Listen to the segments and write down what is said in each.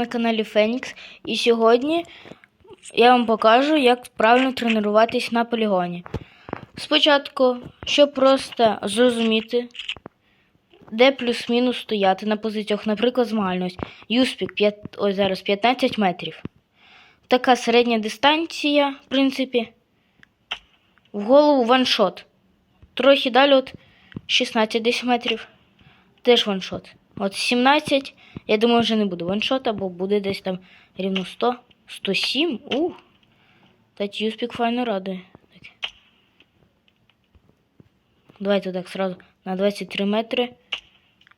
на каналі Фенікс. І сьогодні я вам покажу, як правильно тренуватись на полігоні. Спочатку, щоб просто зрозуміти, де плюс-мінус стояти на позиціях, наприклад, змагальність. Юспік 5, ось зараз 15 метрів. Така середня дистанція, в принципі. В голову ваншот. Трохи далі от 16 десь метрів. Теж ваншот. От 17, я думаю, вже не буде ваншота, бо буде десь там рівно 100, 107. У. Та юспік файно радує. Давайте так сразу на 23 метри.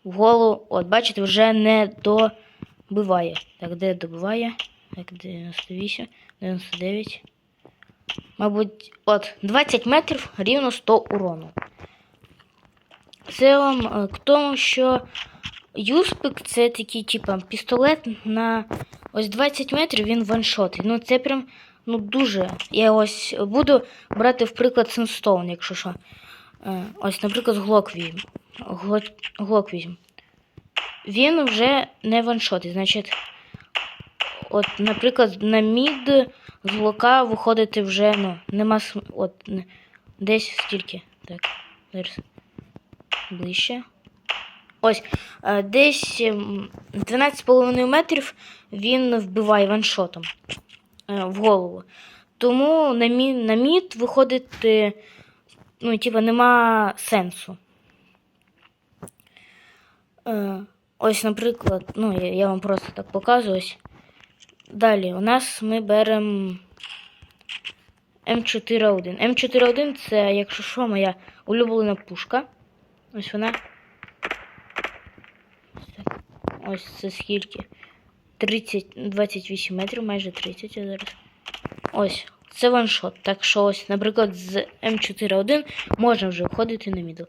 В голову, от, бачите, вже не добиває. Так, де добиває? Так, 98, 99. Мабуть, от 20 метрів рівно 100 урону. Це вам е, к тому, що Юспик це такий, типа, пістолет на ось 20 метрів він ваншотить. Ну це прям ну дуже. Я ось буду брати в приклад Сенстоун, якщо що. Е, Ось, наприклад, Глок візьм. Він вже не ваншотить. Значить, от, наприклад, на мід з глока виходити вже, ну, нема от, десь стільки. Так, зараз ближче. Ось, е, десь ем, 12,5 метрів він вбиває ваншотом е, в голову. Тому на, мі, на мід виходити, ну, типа, нема сенсу. Е, Ось, наприклад, ну, я, вам просто так показую. Ось. Далі у нас ми беремо М4А1. М4А1 це, якщо що, моя улюблена пушка. Ось вона. Ось це скільки? 30, 28 метрів, майже 30 я зараз. Ось, це ваншот. Так що ось, наприклад, з М4А1 можна вже входити на мідл.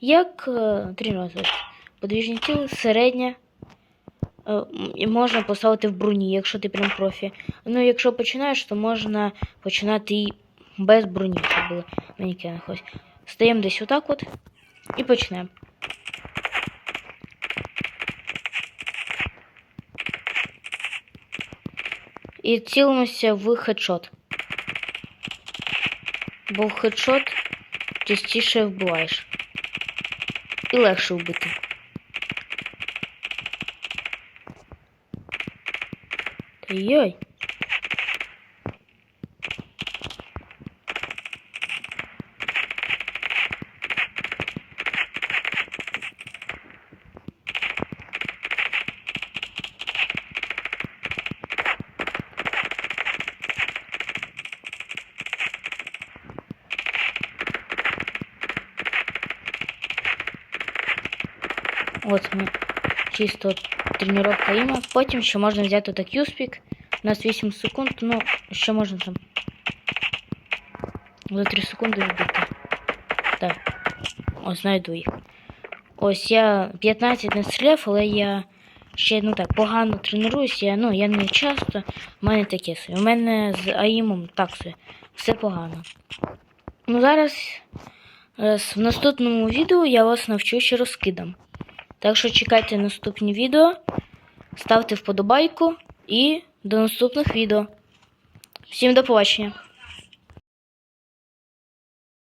Як е, три рази. Подвіжні тіли, середня. Е, І можна поставити в броні, якщо ти прям профі. Ну, якщо починаєш, то можна починати і без броні, щоб були манекени. Ось. Стаємо десь отак от і почнемо. І цілимося в хедшот. Бо в хедшот частіше вбиваєш. І легше вбити. Йой. От ми чисто тренування іма. Потім ще можна взяти так юспік. У нас 8 секунд, ну, ще можна там. За 3 секунди вбити. Так. Ось знайду їх. Ось я 15 не стріляв, але я ще ну так погано тренуюсь. Я, ну, я не часто. У мене таке все. У мене з АІМом так все. Все погано. Ну зараз е, в наступному відео я вас навчу ще розкидам. Так що чекайте наступні відео, ставте вподобайку і до наступних відео. Всім до побачення!